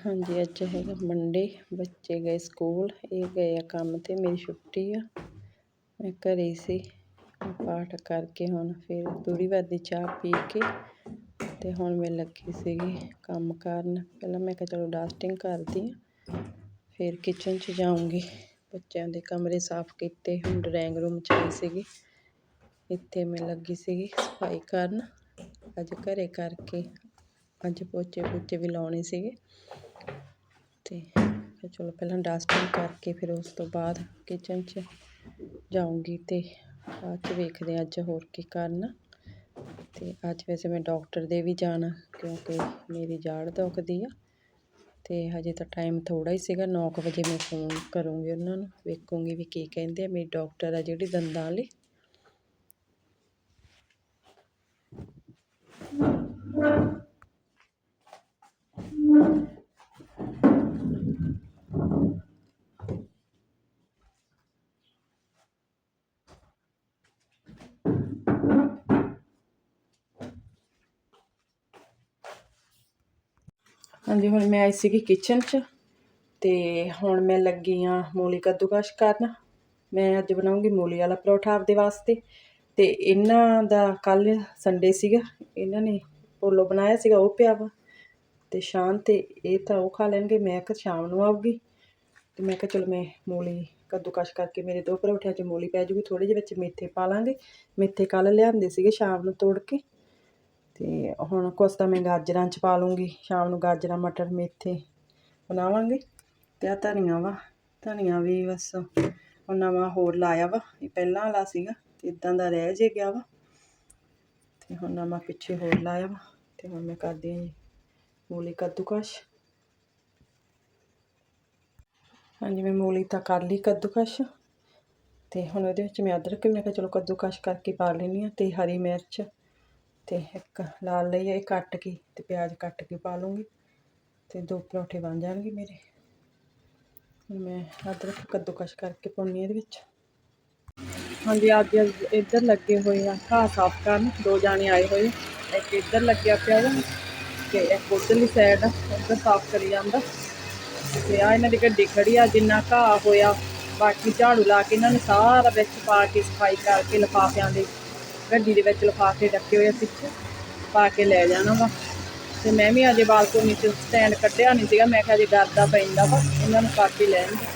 ਹਾਂਜੀ, ਅੱਜ ਹੈਗਾ ਮੰਡੇ ਬੱਚੇ ਗਏ ਸਕੂਲ ਇਹ ਗਏ ਆ ਕੰਮ ਤੇ, ਮੇਰੀ ਛੁੱਟੀ ਆ। ਮੈਂ ਘਰੇ ਹੀ ਸੀ, ਪਾਠ ਕਰਕੇ ਹੁਣ ਫਿਰ ਥੋੜ੍ਹੀ ਵਾਰ ਦੀ ਚਾਹ ਪੀ ਕੇ ਤੇ ਹੁਣ ਮੈਂ ਲੱਗੀ ਸੀਗੀ ਕੰਮ ਕਰਨ। ਪਹਿਲਾਂ ਮੈਂ ਕਿਹਾ ਚਲੋ ਡਸਟਿੰਗ ਕਰਦੀ ਹਾਂ ਫਿਰ ਕਿਚਨ 'ਚ ਜਾਊਂਗੀ। ਬੱਚਿਆਂ ਦੇ ਕਮਰੇ ਸਾਫ਼ ਕੀਤੇ, ਹੁਣ ਡਰਾਇੰਗ ਰੂਮ 'ਚ ਆਈ ਸੀਗੀ। ਇੱਥੇ ਮੈਂ ਲੱਗੀ ਸੀਗੀ ਸਫ਼ਾਈ ਕਰਨ। ਅੱਜ ਘਰੇ ਕਰਕੇ ਅੱਜ ਪੋਚੇ ਪੋਚੇ ਵੀ ਲਾਉਣੇ ਸੀਗੇ। ਤੇ ਚਲੋ ਪਹਿਲਾਂ ਡਸਟਿੰਗ ਕਰਕੇ ਫਿਰ ਉਸ ਤੋਂ ਬਾਅਦ ਕਿਚਨ 'ਚ ਜਾਊਂਗੀ ਅਤੇ ਬਾਅਦ 'ਚ ਵੇਖਦੇ ਹਾਂ ਅੱਜ ਹੋਰ ਕੀ ਕਰਨਾ। ਅਤੇ ਅੱਜ ਵੈਸੇ ਮੈਂ ਡਾਕਟਰ ਦੇ ਵੀ ਜਾਣਾ ਕਿਉਂਕਿ ਮੇਰੀ ਜਾੜ ਦੁਖਦੀ ਆ ਅਤੇ ਹਜੇ ਤਾਂ ਟਾਈਮ ਥੋੜ੍ਹਾ ਹੀ ਸੀਗਾ, ਨੌ ਕੁ ਵਜੇ ਮੈਂ ਫੋਨ ਕਰੂੰਗੀ ਉਹਨਾਂ ਨੂੰ, ਵੇਖੂੰਗੀ ਵੀ ਕੀ ਕਹਿੰਦੇ ਆ, ਮੇਰੀ ਡਾਕਟਰ ਆ ਜਿਹੜੀ ਦੰਦਾਂ ਵਾਲੀ। ਹਾਂਜੀ, ਹੁਣ ਮੈਂ ਆਈ ਸੀਗੀ ਕਿਚਨ 'ਚ ਤੇ ਹੁਣ ਮੈਂ ਲੱਗੀ ਆ ਮੂਲੀ ਕੱਦੂਕਸ਼ ਕਰਨ। ਮੈਂ ਅੱਜ ਬਣਾਉਂਗੀ ਮੂਲੀ ਵਾਲਾ ਪਰੌਠਾ ਆਪਦੇ ਵਾਸਤੇ ਤੇ ਇਹਨਾਂ ਦਾ ਕੱਲ ਸੰਡੇ ਸੀਗਾ, ਇਹਨਾਂ ਨੇ ਪੋਲੋ ਬਣਾਇਆ ਸੀਗਾ, ਉਹ ਪਿਆ ਵਾ। ਤੇ ਸ਼ਾਮ ਤੇ ਇਹ ਤਾਂ ਉਹ ਖਾ ਲੈਣਗੇ, ਮੈਂ ਕਿ ਸ਼ਾਮ ਨੂੰ ਆਊਗੀ। ਤੇ ਮੈਂ ਕਿਹਾ ਚਲੋ ਮੈਂ ਮੂਲੀ ਕੱਦੂਕਸ਼ ਕਰਕੇ ਮੇਰੇ ਦੋ ਪਰੌਠਿਆਂ 'ਚ ਮੂਲੀ ਪੈ ਜੂਗੀ ਥੋੜੇ ਜਿਹੇ ਵਿੱਚ ਮੇਥੇ ਪਾ ਲਾਂਗੇ। ਮੇਥੇ ਕੱਲ ਲਿਆਂਦੇ ਸੀਗੇ ਸ਼ਾਮ ਨੂੰ ਤੋੜ ਕੇ। ਤੇ ਹੁਣ ਕੁਛ ਤਾਂ ਮੈਂ ਗਾਜਰਾਂ 'ਚ ਪਾ ਲੂੰਗੀ, ਸ਼ਾਮ ਨੂੰ ਗਾਜਰਾਂ, ਮਟਰ, ਮੇਥੇ ਬਣਾਵਾਂਗੇ। ਤੇ ਆ ਧਨੀਆ ਵਾ, ਧਨੀਆ ਵੀ ਬਸ ਉਹ ਨਵਾਂ ਹੋਰ ਲਾਇਆ ਵਾ, ਇਹ ਪਹਿਲਾਂ ਵਾਲਾ ਸੀਗਾ, ਤੇ ਇਦਾਂ ਦਾ ਰਹਿ ਜੇ ਗਿਆ ਵਾ। ਤੇ ਹੁਣ ਨਵਾਂ ਪਿੱਛੇ ਹੋਰ ਲਾਇਆ ਵਾ, ਤੇ ਹੁਣ ਮੈਂ ਕਰਦੀ ਹਾਂ ਜੀ ਮੂਲੀ ਕੱਦੂਕਸ਼। ਹਾਂਜੀ ਮੈਂ ਮੂਲੀ ਤਾਂ ਕਰ ਲਈ ਕੱਦੂਕਸ਼। ਤੇ ਹੁਣ ਉਹਦੇ ਵਿੱਚ ਮੈਂ ਅਦਰਕ ਮੈਂ ਕਿਹਾ ਚਲੋ ਕੱਦੂਕਸ਼ ਕਰਕੇ ਪਾ ਲੈਣੀ ਆ ਤੇ ਹਰੀ ਮਿਰਚ ਤੇ ਇੱਕ ਲਾਲ ਲਈ ਇਹ ਕੱਟ ਕੇ ਤੇ ਪਿਆਜ਼ ਕੱਟ ਕੇ ਪਾ ਲੂੰਗੀ ਤੇ ਦੋ ਪਰੌਂਠੇ ਬਣ ਜਾਣਗੇ ਮੇਰੇ। ਹੁਣ ਮੈਂ ਅਦਰਕ ਕੱਦੂਕਸ਼ ਕਰਕੇ ਪਾਉਣੀ ਇਹਦੇ ਵਿੱਚ। ਹਾਂਜੀ, ਅੱਜ ਇੱਧਰ ਲੱਗੇ ਹੋਏ ਆ, ਘਾਹ ਸਾਫ਼ ਕਰਨ। ਦੋ ਜਾਣੇ ਆਏ ਹੋਏ। ਇੱਕ ਇੱਧਰ ਲੱਗਿਆ ਪਿਆ ਵਾ ਤੇ ਇੱਕ ਉਧਰਲੀ ਸਾਈਡ ਉੱਧਰ ਸਾਫ਼ ਕਰੀ ਜਾਂਦਾ। ਤੇ ਆ ਇਹਨਾਂ ਦੀ ਗੱਡੀ ਖੜੀ ਆ, ਜਿੰਨਾ ਘਾਹ ਹੋਇਆ, ਬਾਕੀ ਝਾੜੂ ਲਾ ਕੇ ਇਹਨਾਂ ਨੇ ਸਾਰਾ ਵਿੱਚ ਪਾ ਕੇ ਸਫ਼ਾਈ ਕਰਕੇ ਲਿਫਾਫਿਆਂ ਦੇ ਗੱਡੀ ਦੇ ਵਿੱਚ ਲਿਫਾਫੇ ਰੱਖੇ ਹੋਏ ਆ ਪਿੱਛੇ, ਪਾ ਕੇ ਲੈ ਜਾਣਾ ਵਾ। ਤੇ ਮੈਂ ਵੀ ਅਜੇ ਬਾਲਕੋਨੀ 'ਚ ਸਟੈਂਡ ਕੱਢਿਆ ਨਹੀਂ ਸੀਗਾ, ਮੈਂ ਕਿਹਾ ਜੇ ਡਰਦਾ ਪੈਂਦਾ ਵਾ, ਇਹਨਾਂ ਨੂੰ ਕੱਟ ਹੀ ਲੈਣਗੇ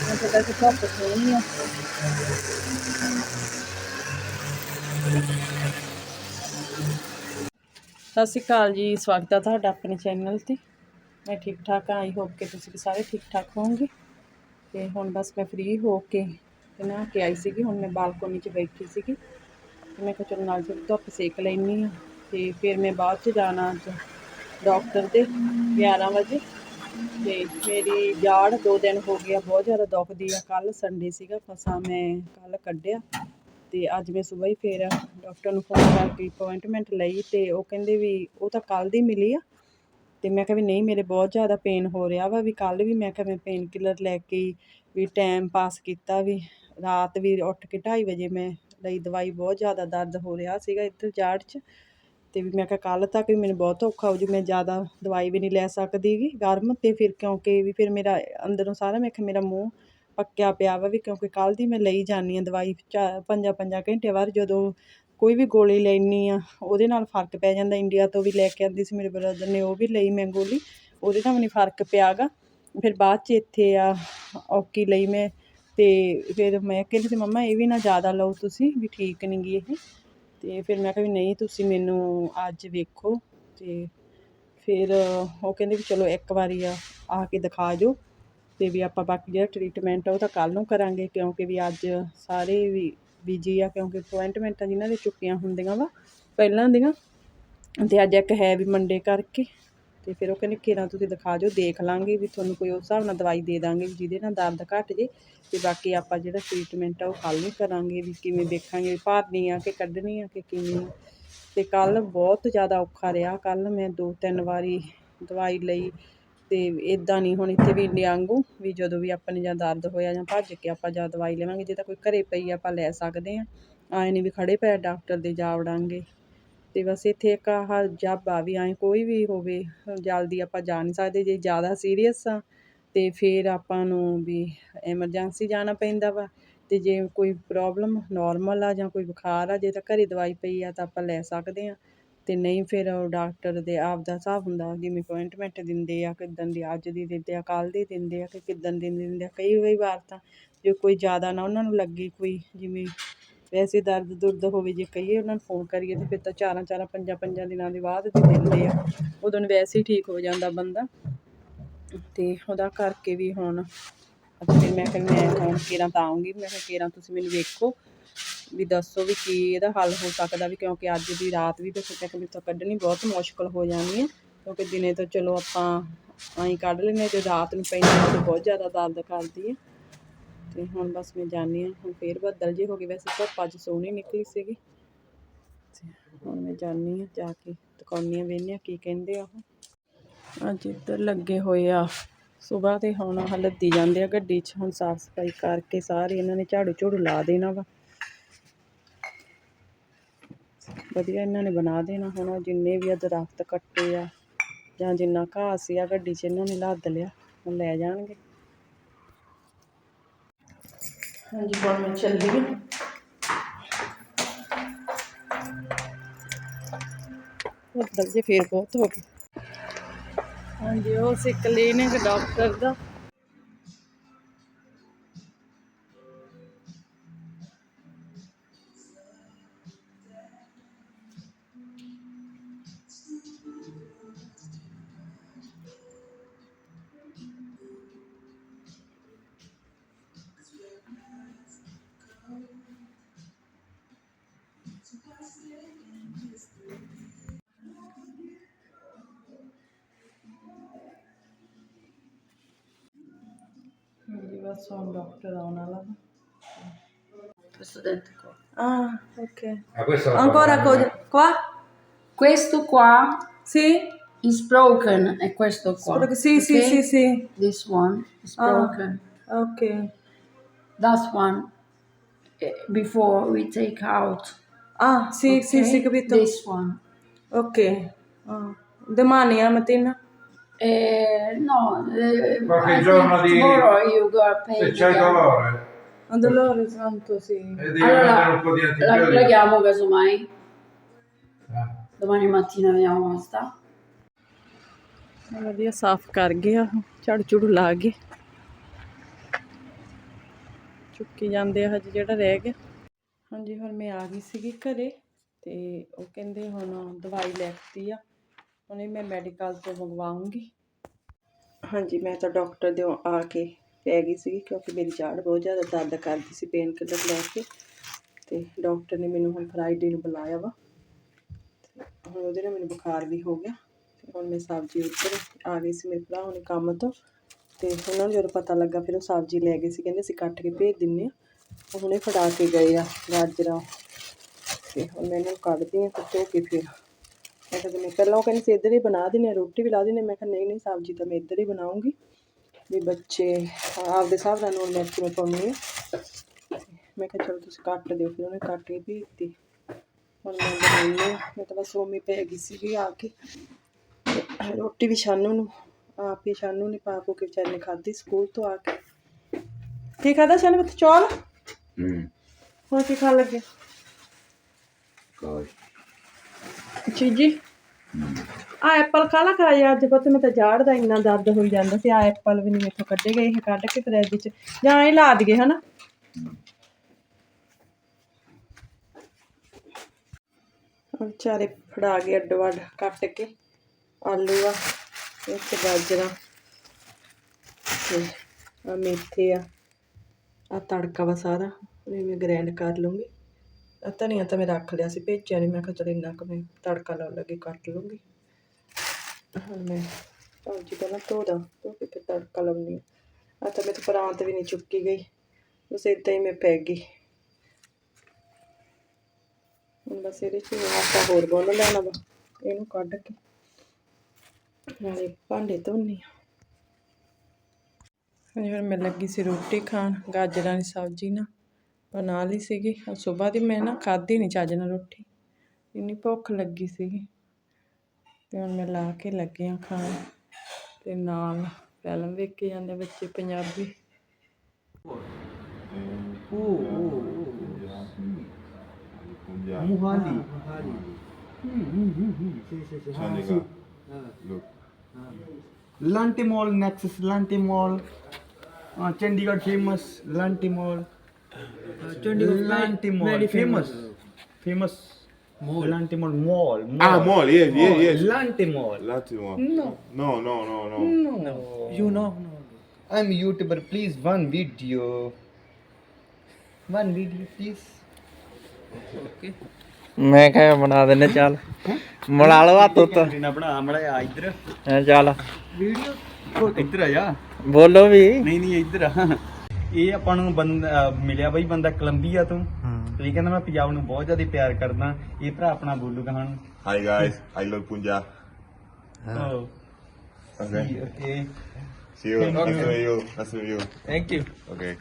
ਮੈਂ ਕਿਹਾ ਕਿ ਧੁੱਪ ਸੋਹਣੀ ਆ। ਸਤਿ ਸ਼੍ਰੀ ਅਕਾਲ ਜੀ, ਸਵਾਗਤ ਹੈ ਤੁਹਾਡਾ ਆਪਣੇ ਚੈਨਲ ਤੇ। ਮੈਂ ਠੀਕ ਠਾਕ ਹਾਂ ਆਈ ਹੋਪ ਕਿ ਤੁਸੀਂ ਵੀ ਸਾਰੇ ਠੀਕ ਠਾਕ ਹੋਵੋਗੇ। ਤੇ ਹੁਣ ਬਸ ਮੈਂ ਫ੍ਰੀ ਹੋ ਕੇ ਤੇ ਨਹਾ ਕੇ ਆਈ ਸੀਗੀ, ਹੁਣ ਮੈਂ ਬਾਲਕੋਨੀ 'ਚ ਬੈਠੀ ਸੀਗੀ। ਤੇ ਮੈਂ ਕਿਹਾ ਚਲੋ ਨਾਲ ਜਿਹੜੀ ਧੁੱਪ ਸੇਕ ਲੈਣੀ ਆ ਤੇ ਫਿਰ ਮੈਂ ਬਾਅਦ 'ਚ ਜਾਣਾ ਅੱਜ ਡਾਕਟਰ ਦੇ 11 ਵਜੇ। ਤੇ ਮੇਰੀ ਜਾੜ ਦੋ ਦਿਨ ਹੋ ਗਿਆ ਬਹੁਤ ਜ਼ਿਆਦਾ ਦੁਖਦੀ ਆ। ਕੱਲ ਸੰਡੇ ਸੀਗਾ, ਫਸਾ ਮੈਂ ਕੱਲ ਕੱਢਿਆ। ਤੇ ਅੱਜ ਮੈਂ ਸਵੇਰ ਹੀ ਫੇਰ ਡਾਕਟਰ ਨੂੰ ਫੋਨ ਕਰਕੇ ਅਪਾਇੰਟਮੈਂਟ ਲਈ ਤੇ ਉਹ ਕਹਿੰਦੇ ਵੀ ਉਹ ਤਾਂ ਕੱਲ ਦੀ ਮਿਲੀ ਆ। ਤੇ ਮੈਂ ਕਿਹਾ ਵੀ ਨਹੀਂ, ਮੇਰੇ ਬਹੁਤ ਜ਼ਿਆਦਾ ਪੇਨ ਹੋ ਰਿਹਾ ਵਾ ਵੀ ਕੱਲ ਵੀ ਮੈਂ ਕਿਹਾ ਮੈਂ ਪੇਨ ਕਿਲਰ ਲੈ ਕੇ ਵੀ ਟਾਈਮ ਪਾਸ ਕੀਤਾ ਵੀ। ਰਾਤ ਵੀ ਉੱਠ ਕੇ ਢਾਈ ਵਜੇ ਮੈਂ ਲਈ ਦਵਾਈ, ਬਹੁਤ ਜ਼ਿਆਦਾ ਦਰਦ ਹੋ ਰਿਹਾ ਸੀਗਾ ਇੱਧਰ ਜਾੜ 'ਚ। ਅਤੇ ਵੀ ਮੈਂ ਕਿਹਾ ਕੱਲ੍ਹ ਤੱਕ ਵੀ ਮੈਨੂੰ ਬਹੁਤ ਔਖਾ ਹੋ ਜੂ, ਮੈਂ ਜ਼ਿਆਦਾ ਦਵਾਈ ਵੀ ਨਹੀਂ ਲੈ ਸਕਦੀ ਗੀ ਗਰਮ। ਅਤੇ ਫਿਰ ਕਿਉਂਕਿ ਵੀ ਫਿਰ ਮੇਰਾ ਅੰਦਰੋਂ ਸਾਰਾ ਮੈਂ ਕਿਹਾ ਮੇਰਾ ਮੂੰਹ ਪੱਕਿਆ ਪਿਆ ਵਾ ਵੀ ਕਿਉਂਕਿ ਕੱਲ੍ਹ ਦੀ ਮੈਂ ਲਈ ਜਾਂਦੀ ਹਾਂ ਦਵਾਈ ਪੰਜਾਂ ਪੰਜਾਂ ਘੰਟੇ ਬਾਅਦ ਜਦੋਂ ਕੋਈ ਵੀ ਗੋਲੀ ਲੈਣੀ ਆ ਉਹਦੇ ਨਾਲ ਫ਼ਰਕ ਪੈ ਜਾਂਦਾ। ਇੰਡੀਆ ਤੋਂ ਵੀ ਲੈ ਕੇ ਆਉਂਦੀ ਸੀ ਮੇਰੇ ਬ੍ਰਦਰ ਨੇ, ਉਹ ਵੀ ਲਈ ਮੈਂ ਗੋਲੀ, ਉਹਦੇ ਨਾਲ ਮੈਨੂੰ ਫ਼ਰਕ ਪਿਆ ਗਾ। ਫਿਰ ਬਾਅਦ 'ਚ ਇੱਥੇ ਆ ਔਕੀ ਲਈ ਮੈਂ ਤੇ ਫਿਰ ਮੈਂ ਕਹਿੰਦੀ ਸੀ, ਮੰਮਾ, ਇਹ ਵੀ ਨਾ ਜ਼ਿਆਦਾ ਲਓ ਤੁਸੀਂ, ਵੀ ਠੀਕ ਨਹੀਂ ਗੀ ਇਹ। ਤੇ ਫਿਰ ਮੈਂ ਕਿਹਾ ਵੀ ਨਹੀਂ, ਤੁਸੀਂ ਮੈਨੂੰ ਅੱਜ ਵੇਖੋ। ਤੇ ਫਿਰ ਉਹ ਕਹਿੰਦੇ ਵੀ ਚਲੋ ਇੱਕ ਵਾਰੀ ਆ ਆ ਕੇ ਦਿਖਾ ਜਾਓ ਤੇ ਵੀ ਆਪਾਂ ਬਾਕੀ ਜਿਹੜਾ ਟ੍ਰੀਟਮੈਂਟ ਆ ਉਹ ਤਾਂ ਕੱਲ ਨੂੰ ਕਰਾਂਗੇ, ਕਿਉਂਕਿ ਵੀ ਅੱਜ ਸਾਰੇ ਵੀ ਬਿਜ਼ੀ ਆ, ਕਿਉਂਕਿ ਅਪੁਆਇੰਟਮੈਂਟਾਂ ਜਿਨ੍ਹਾਂ ਦੇ ਚੁੱਕੀਆਂ ਹੁੰਦੀਆਂ ਵਾ, ਪਹਿਲਾਂ ਦੀਆਂ। ਤੇ ਅੱਜ ਇੱਕ ਹੈ ਵੀ ਮੰਡੇ ਕਰਕੇ। ਤੇ ਫਿਰ ਉਹ ਕਹਿੰਦੇ ਕਿਰਾਂ ਤੁਸੀਂ ਦਿਖਾ ਜਾਓ, ਦੇਖ ਲਾਂਗੇ ਵੀ ਤੁਹਾਨੂੰ ਕੋਈ ਉਸ ਹਿਸਾਬ ਨਾਲ ਦਵਾਈ ਦੇ ਦਾਂਗੇ ਵੀ ਜਿਹਦੇ ਨਾਲ ਦਰਦ ਘਟ ਜੇ ਤੇ ਬਾਕੀ ਆਪਾਂ ਜਿਹੜਾ ਟ੍ਰੀਟਮੈਂਟ ਆ ਉਹ ਕੱਲ ਨੂੰ ਕਰਾਂਗੇ ਵੀ ਕਿਵੇਂ ਦੇਖਾਂਗੇ ਭਰਨੀ ਆ ਕਿ ਕੱਢਣੀ ਆ ਕਿ ਕਿਵੇਂ ਆ। ਤੇ ਕੱਲ ਬਹੁਤ ਜ਼ਿਆਦਾ ਔਖਾ ਰਿਹਾ ਕੱਲ ਮੈਂ ਦੋ ਤਿੰਨ ਵਾਰੀ ਦਵਾਈ ਲਈ ਤੇ ਇਦਾਂ ਨਹੀਂ ਹੁਣ ਇੱਥੇ ਵੀ ਇੰਡੀਆ ਵਾਂਗੂ ਵੀ ਜਦੋਂ ਵੀ ਆਪਾਂ ਨੇ ਜਾਂ ਦਰਦ ਹੋਇਆ ਜਾਂ ਭੱਜ ਕੇ ਆਪਾਂ ਜਾਂ ਦਵਾਈ ਲਵਾਂਗੇ, ਜੇ ਤਾਂ ਕੋਈ ਘਰੇ ਪਈ ਆਪਾਂ ਲੈ ਸਕਦੇ ਆ। ਆਏ ਨਹੀਂ ਵੀ ਖੜੇ ਪੈ ਡਾਕਟਰ ਦੇ ਜਾ ਵੜਾਂਗੇ। ਅਤੇ ਬਸ ਇੱਥੇ ਇੱਕ ਆਹ ਜੱਬ ਆ ਵੀ, ਐਂ ਕੋਈ ਵੀ ਹੋਵੇ, ਜਲਦੀ ਆਪਾਂ ਜਾ ਨਹੀਂ ਸਕਦੇ, ਜੇ ਜ਼ਿਆਦਾ ਸੀਰੀਅਸ ਆ ਅਤੇ ਫਿਰ ਆਪਾਂ ਨੂੰ ਵੀ ਐਮਰਜੈਂਸੀ ਜਾਣਾ ਪੈਂਦਾ ਵਾ ਅਤੇ ਜੇ ਕੋਈ ਪ੍ਰੋਬਲਮ ਨੋਰਮਲ ਆ ਜਾਂ ਕੋਈ ਬੁਖਾਰ ਆ, ਜੇ ਤਾਂ ਘਰ ਦਵਾਈ ਪਈ ਆ ਤਾਂ ਆਪਾਂ ਲੈ ਸਕਦੇ ਹਾਂ ਅਤੇ ਨਹੀਂ ਫਿਰ ਉਹ ਡਾਕਟਰ ਦੇ ਆਪਦਾ ਹਿਸਾਬ ਹੁੰਦਾ, ਜਿਵੇਂ ਅਪੋਇੰਟਮੈਂਟ ਦਿੰਦੇ ਆ, ਕਿੱਦਣ ਦੀ ਅੱਜ ਦੀ ਦਿੰਦੇ ਆ, ਕੱਲ੍ਹ ਦੀ ਦਿੰਦੇ ਆ ਕਿ ਕਿੱਦਣ ਦੀ ਦਿੰਦੇ ਆ, ਕਈ ਕਈ ਵਾਰ ਤਾਂ ਜੇ ਕੋਈ ਜ਼ਿਆਦਾ ਨਾ ਉਹਨਾਂ ਨੂੰ ਲੱਗੇ ਕੋਈ, ਜਿਵੇਂ ਵੈਸੇ ਦਰਦ ਦੁਰਦ ਹੋਵੇ ਜੇ ਕਹੀਏ ਉਹਨਾਂ ਨੂੰ ਫੋਨ ਕਰੀਏ ਤੇ ਫਿਰ ਤਾਂ ਚਾਰਾਂ ਚਾਰਾਂ ਪੰਜਾਂ ਪੰਜਾਂ ਦਿਨਾਂ ਦੇ ਬਾਅਦ ਦੇ ਦਿੰਦੇ ਆ। ਉਦੋਂ ਨੂੰ ਵੈਸੇ ਹੀ ਠੀਕ ਹੋ ਜਾਂਦਾ ਬੰਦਾ। ਤੇ ਉਹਦਾ ਕਰਕੇ ਵੀ ਹੁਣ ਅਤੇ ਮੈਂ ਕਿਹਾ ਮੈਂ ਹੁਣ ਕੇਰਾਂ ਤਾਂ ਆਉਂਗੀ ਮੈਂ ਕਿਹਾ ਕੇਰਾਂ ਤੁਸੀਂ ਮੈਨੂੰ ਵੇਖੋ ਵੀ ਦੱਸੋ ਵੀ ਕੀ ਇਹਦਾ ਹੱਲ ਹੋ ਸਕਦਾ ਵੀ ਕਿਉਂਕਿ ਅੱਜ ਦੀ ਰਾਤ ਵੀ ਤਾਂ ਤੱਕ ਤੋਂ ਕੱਢਣੀ ਬਹੁਤ ਮੁਸ਼ਕਲ ਹੋ ਜਾਣੀ ਹੈ। ਕਿਉਂਕਿ ਦਿਨੇ ਤਾਂ ਚਲੋ ਆਪਾਂ ਆਈ ਕੱਢ ਲੈਂਦੇ ਹਾਂ, ਜੇ ਰਾਤ ਨੂੰ ਪੈਂਦੀ ਹੈ ਤਾਂ ਬਹੁਤ ਜ਼ਿਆਦਾ ਦਰਦ ਕਰਦੀ ਹੈ। ਤੇ ਹੁਣ ਬਸ ਮੈਂ ਜਾਣੀ ਹਾਂ, ਹੁਣ ਫੇਰ ਬੱਦਲ ਜੇ ਹੋ ਗਏ, ਵੈਸੇ ਧੁੱਪ ਅੱਜ ਸੋਹਣੀ ਨਿਕਲੀ ਸੀਗੀ। ਹੁਣ ਮੈਂ ਜਾਣੀ ਹਾਂ ਜਾ ਕੇ ਦੁਕਾਨੀਆਂ ਵੇਖਦੇ ਹਾਂ ਕੀ ਕਹਿੰਦੇ ਆ ਉਹ। ਅੱਜ ਇੱਧਰ ਲੱਗੇ ਹੋਏ ਆ ਸਵੇਰ ਤੇ ਹੁਣ ਆਹ ਲੱਦੀ ਜਾਂਦੇ ਆ ਗੱਡੀ 'ਚ, ਹੁਣ ਸਾਫ਼ ਸਫ਼ਾਈ ਕਰਕੇ ਸਾਰੇ ਇਹਨਾਂ ਨੇ ਝਾੜੂ ਝੂੜੂ ਲਾ ਦੇਣਾ ਵਾ। ਵਧੀਆ ਇਹਨਾਂ ਨੇ ਬਣਾ ਦੇਣਾ, ਹੁਣ ਜਿੰਨੇ ਵੀ ਆ ਦਰਖਤ ਕੱਟੇ ਆ ਜਾਂ ਜਿੰਨਾ ਘਾਹ ਸੀ ਆ ਗੱਡੀ 'ਚ, ਇਹਨਾਂ ਨੇ ਲੱਦ ਲਿਆ, ਹੁਣ ਲੈ ਜਾਣਗੇ। ਹਾਂਜੀ ਹੁਣ ਮੈਂ ਚੱਲੀ ਹਾਂ। ਬੱਦਲ ਜੇ ਫੇਰ ਬਹੁਤ ਹੋ ਗਏ। ਹਾਂਜੀ ਉਹ ਸੀ ਕਲੀਨਿਕ ਡਾਕਟਰ ਦਾ। ਹਾਂਜੀ ਬਸ ਹੁਣ ਡਾਕਟਰ ਆਉਣ ਵਾਲਾ ਵਾ Studente qua. Ah, ok. Ma questo lo Ancora fa- cosa? Qua? Questo qua Sì? is broken e questo qua. Spero che- Sì, sì, okay? sì, sì. This one is Ah. broken. Ok. That one eh, before we take out. Ah, sì, sì, okay? sì, capito. This one. Ok. Ah. Domani a mattina? Eh, no, eh, Qualche I giorno think di- tomorrow you go a pay. Se c'hai dolore Un dolore santo, sì. e devi Allora, prendere un po' di La antibiotico. preghiamo casomai. Eh. Domani mattina vediamo come sta. ਵਧੀਆ ਸਾਫ਼ ਕਰ ਗਿਆ ਝਾੜੂ ਝੂੜੂ ਲਾ ਗਏ ਚੁੱਕੀ ਜਾਂਦੇ ਆ ਹਜੇ ਜਿਹੜਾ ਰਹਿ ਗਿਆ ਹਾਂਜੀ, ਹੁਣ ਮੈਂ ਆ ਗਈ ਸੀਗੀ ਘਰੇ ਤੇ ਉਹ ਕਹਿੰਦੇ ਹੁਣ ਦਵਾਈ ਲੈਤੀ ਆ ਉਹਨੇ ਮੈਂ ਮੈਡੀਕਲ ਤੋਂ ਮੰਗਵਾਉਂਗੀ। ਹਾਂਜੀ, ਮੈਂ ਤਾਂ ਡਾਕਟਰ ਦੇ ਆ ਕੇ ਪੈ ਗਈ ਸੀਗੀ ਕਿਉਂਕਿ ਮੇਰੀ ਜਾੜ ਬਹੁਤ ਜ਼ਿਆਦਾ ਦਰਦ ਕਰਦੀ ਸੀ ਪੇਨ ਕਿਲਰ ਲੈ ਕੇ ਤੇ ਡਾਕਟਰ ਨੇ ਮੈਨੂੰ ਹੁਣ ਫਰਾਈਡੇ ਨੂੰ ਬੁਲਾਇਆ ਵਾ। ਤੇ ਹੁਣ ਉਹਦੇ ਨਾਲ ਮੈਨੂੰ ਬੁਖਾਰ ਵੀ ਹੋ ਗਿਆ ਤੇ ਹੁਣ ਮੈਂ ਸਬਜ਼ੀ ਉੱਧਰ ਆ ਗਈ ਸੀ ਮੇਰੇ ਭਰਾ ਹੁਣੇ ਕੰਮ ਤੋਂ ਤੇ ਉਹਨਾਂ ਨੂੰ ਜਦੋਂ ਪਤਾ ਲੱਗਾ ਫਿਰ ਉਹ ਸਬਜ਼ੀ ਲੈ ਗਏ ਸੀ, ਕਹਿੰਦੇ ਅਸੀਂ ਕੱਟ ਕੇ ਭੇਜ ਦਿੰਨੇ ਆ। ਉਹ ਹੁਣੇ ਫੜਾ ਕੇ ਗਏ ਆ ਗਾਜਰਾਂ। ਤੇ ਹੁਣ ਮੈਂ ਇਹਨਾਂ ਕੱਢਦੀ ਆ ਤੇ ਧੋ ਕੇ ਫਿਰ। ਮੈਂ ਕਿਹਾ ਮੈਂ ਪਹਿਲਾਂ ਉਹ ਕਹਿੰਦੇ ਸੀ, ਇੱਧਰ ਹੀ ਬਣਾ ਦਿੰਨੇ ਰੋਟੀ ਵੀ ਲਾ ਦਿੰਨੇ ਮੈਂ ਕਿਹਾ ਨਹੀਂ ਨਹੀਂ ਸਬਜ਼ੀ ਤਾਂ ਮੈਂ ਇੱਧਰ ਹੀ ਬਣਾਉਂਗੀ। ਵੀ ਬੱਚੇ ਆਪਦੇ ਹਿਸਾਬ ਨਾਲ ਲੂਣ ਮਿਰਚ ਮੈਂ ਪਾਉਣੀ ਆ ਮੈਂ ਕਿਹਾ ਚਲੋ ਤੁਸੀਂ ਕੱਟ ਦਿਓ, ਫਿਰ ਉਹਨੇ ਕੱਟ ਕੇ ਭੇਜਤੀ। ਹੁਣ ਮੈਂ ਬਣਾਉਂਦੀ ਮੈਂ ਤਾਂ ਬਸ ਉਮੀ ਪੈ ਗਈ ਸੀਗੀ ਆ ਕੇ। ਰੋਟੀ ਵੀ ਸ਼ਾਨੂ ਨੂੰ, ਆਪ ਹੀ ਸ਼ਾਨੂ ਨੇ ਪਾ ਪੋ ਕੇ ਵਿਚਾਰੇ ਨੇ ਖਾਧੀ ਸਕੂਲ ਤੋਂ ਆ ਕੇ। ਕੀ ਖਾਦਾ ਸ਼ਾਨੂ ਵਿੱਚ ਚੌਲ? ਹੁਣ ਕੀ ਖਾਣ ਲੱਗੇ? Poi. ਚੀਜੀ ਆ ਐਪਲ ਕਾਲਾ ਖਾਇਆ ਅੱਜ ਪਤਾ ਮੈਂ ਤਾਂ ਝਾੜ ਦਾ ਇੰਨਾ ਦਰਦ ਹੋਈ ਜਾਂਦਾ ਸੀ ਆ ਐਪਲ ਵੀ ਨਹੀਂ ਮੇਥੋਂ ਕੱਢੇ ਗਏ ਇਹ ਕੱਢ ਕੇ ਫਰਿੱਜ 'ਚ ਜਾਂ ਇਹ ਲਾ ਦਈਏ ਹਨਾ? ਵਿਚਾਰੇ ਫੜਾ ਗਏ ਅੱਡੋ ਅੱਡ ਕੱਟ ਕੇ ਆਲੂ ਆ ਇੱਕ ਗਾਜਰਾਂ ਤੇ ਆ ਮੇਥੇ ਆ। ਆ ਤੜਕਾ ਵਾ ਸਾਰਾ, ਇਹ ਮੈਂ ਗ੍ਰੈਂਡ ਕਰ ਲੂੰਗੀ ਆ ਧਨੀਆ ਤਾਂ ਮੈਂ ਰੱਖ ਲਿਆ ਸੀ ਭੇਜਿਆ ਨਹੀਂ ਮੈਂ ਕਿਹਾ ਚਲ ਇੰਨਾ ਕੁ ਮੈਂ ਤੜਕਾ ਲਾਉਣ ਲੱਗੀ, ਕੱਟ ਲੂੰਗੀ ਹੁਣ ਮੈਂ ਸਬਜ਼ੀ ਪਹਿਲਾਂ ਧੋ ਦਾਂ, ਧੋ ਕੇ ਫਿਰ ਤੜਕਾ ਲਾਉਣੀ ਆ। ਤਾਂ ਮੈਂ ਤਾਂ ਪਰਾਂਤ ਵੀ ਨਹੀਂ ਚੁੱਕੀ ਗਈ, ਬਸ ਏਦਾਂ ਹੀ ਮੈਂ ਪੈ ਗਈ। ਹੁਣ ਬਸ ਇਹਦੇ 'ਚ ਆਟਾ ਹੋਰ ਗੁੰਨ ਲੈਣਾ ਵਾ, ਇਹਨੂੰ ਕੱਢ ਕੇ। ਨਾਲੇ ਭਾਂਡੇ ਧੋਣੀ ਆ। ਫਿਰ ਮੈਂ ਲੱਗੀ ਸੀ ਰੋਟੀ ਖਾਣ। ਗਾਜਰਾਂ ਦੀ ਸਬਜ਼ੀ ਨਾ ਬਣਾ ਲਈ ਸੀਗੀ। ਸਵੇਰ ਦੀ ਮੈਂ ਨਾ ਖਾਧੀ ਨਹੀਂ ਚੱਜ ਨਾਲ ਰੋਟੀ। ਇੰਨੀ ਭੁੱਖ ਲੱਗੀ ਸੀਗੀ। ਤੇ ਹੁਣ ਮੈਂ ਲਾ ਕੇ ਲੱਗੇ ਆ ਖਾਣ। ਤੇ ਨਾਲ ਫਿਲਮ ਵੇਖ ਕੇ ਜਾਂਦੇ ਬੱਚੇ ਪੰਜਾਬੀ। Mall, Nexus Lanti Mall. Uh, Chandigarh famous Lanti Mall. Lanti Mall. famous. Famous. Lanti Mall. Mall. Ah, mall, yes, yes, yes. Lanti Mall. Latimore. No. No, no, no, no. You know. I'm YouTuber. Please, one video. One video, please. ਮੈਂ ਕਿਹਾ ਬਣਾ ਦਿੰਨੇ ਚੱਲ ਬਣਾ ਲਓ ਹੱਥ ਉੱਤ ਨਾ ਬਣਾ ਮੜਾ ਆ ਇੱਧਰ ਹੈਂ, ਚੱਲ ਵੀਡੀਓ ਇੱਧਰ ਆ ਜਾ ਬੋਲੋ ਵੀ ਨਹੀਂ ਨਹੀਂ ਇੱਧਰ ਆ ਇਹ ਆਪਾਂ ਨੂੰ ਬੰਦਾ ਮਿਲਿਆ ਬਈ ਬੰਦਾ ਕੋਲੰਬੀਆ ਤੋਂ ਤੇ ਇਹ ਕਹਿੰਦਾ ਮੈਂ ਪੰਜਾਬ ਨੂੰ ਬਹੁਤ ਜ਼ਿਆਦਾ ਪਿਆਰ ਕਰਦਾ ਇਹ ਭਰਾ ਆਪਣਾ ਬੋਲੂਗਾ ਹੁਣ Hi guys, I love Punja. Oh, Okay. Okay See you. Nice to meet you. Nice to meet you. Thank you Okay.